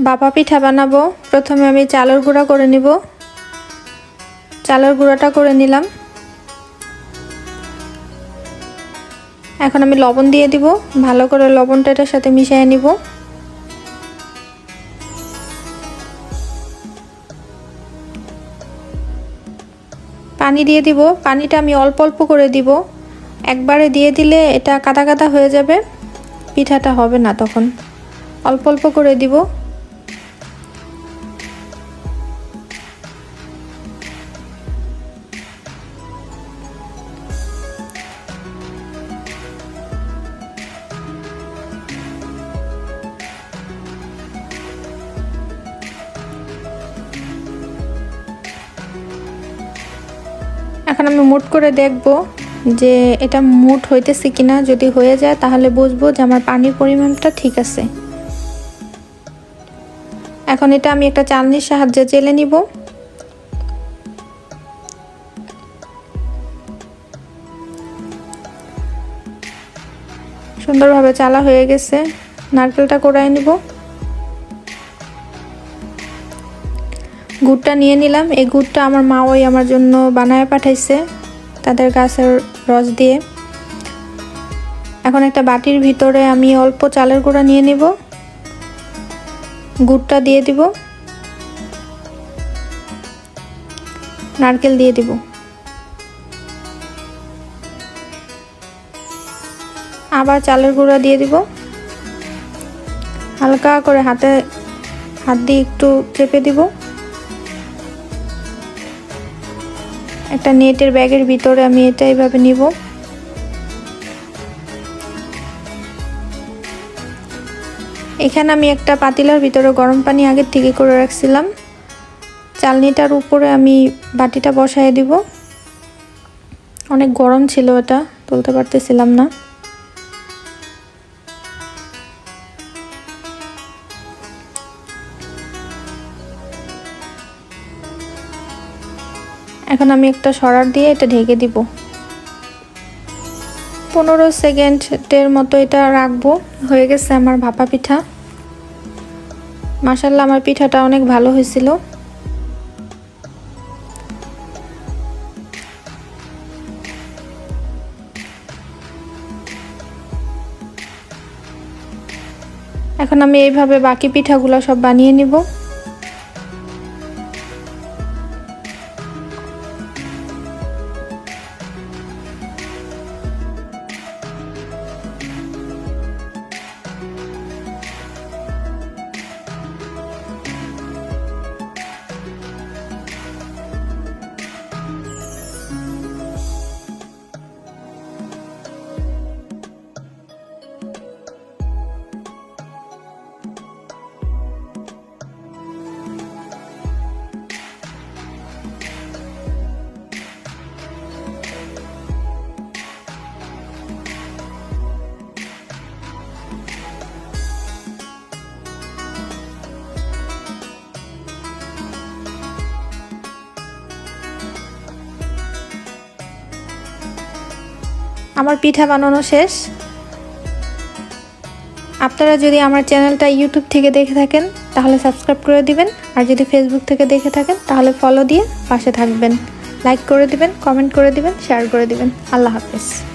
বাপা পিঠা বানাবো। প্রথমে আমি চালের গুঁড়া করে নিব। চালের গুঁড়াটা করে নিলাম। এখন আমি লবণ দিয়ে দিব। ভালো করে লবণটা এটার সাথে মিশিয়ে নিব। পানি দিয়ে দিব। পানিটা আমি অল্প অল্প করে দিব। একবারে দিয়ে দিলে এটা কাদা কাদা হয়ে যাবে। পিঠাটা হবে না তখন। অল্প অল্প করে দিব। এখন আমি মুট করে দেখব যে এটা মুট হইতেছে কিনা। যদি হয়ে যায়, তাহলে বুঝব যে আমার পানির পরিমাণটা ঠিক আছে। এখন এটা আমি একটা চালনির সাহায্যে চেলে নিব। সুন্দরভাবে চালা হয়ে গেছে। নারকেলটা কোড়াই নিব। গুড়টা নিয়ে নিলাম। এই গুড়টা আমার মা ওই আমার জন্য বানায় পাঠাইছে তাদের গাছের রস দিয়ে। এখন একটা বাটির ভিতরে আমি অল্প চালের গুঁড়া নিয়ে নিব। গুড়টা দিয়ে দিব। নারকেল দিয়ে দিব। আবার চালের গুঁড়া দিয়ে দিব। হালকা করে হাতে হাত দিয়ে একটু চেপে দিব। একটা নেটের ব্যাগের ভিতরে আমি এটা এইভাবে নিব। এখানে আমি একটা পাতিলার ভিতরে গরম পানি আগের থেকে করে রাখছিলাম। চালনিটার উপরে আমি বাটিটা বসায় দিব। অনেক গরম ছিল এটা, তুলতে পারতেছিলাম না। এখন আমি একটা সরার দিয়ে এটা ঢেকে দিব। পনেরো সেকেন্ডের মতো এটা রাখব। হয়ে গেছে আমার ভাপা পিঠা। মাসাল্লাহ আমার পিঠাটা অনেক ভালো হয়েছিল। এখন আমি এইভাবে বাকি পিঠাগুলো সব বানিয়ে নিব। আমার পিঠা বানানো শেষ। আপনারা যদি আমার চ্যানেলটা ইউটিউব থেকে দেখে থাকেন, তাহলে সাবস্ক্রাইব করে দিবেন। আর যদি ফেসবুক থেকে দেখে থাকেন, তাহলে ফলো দিয়ে পাশে থাকবেন। লাইক করে দিবেন, কমেন্ট করে দিবেন, শেয়ার করে দিবেন। আল্লাহ হাফেজ।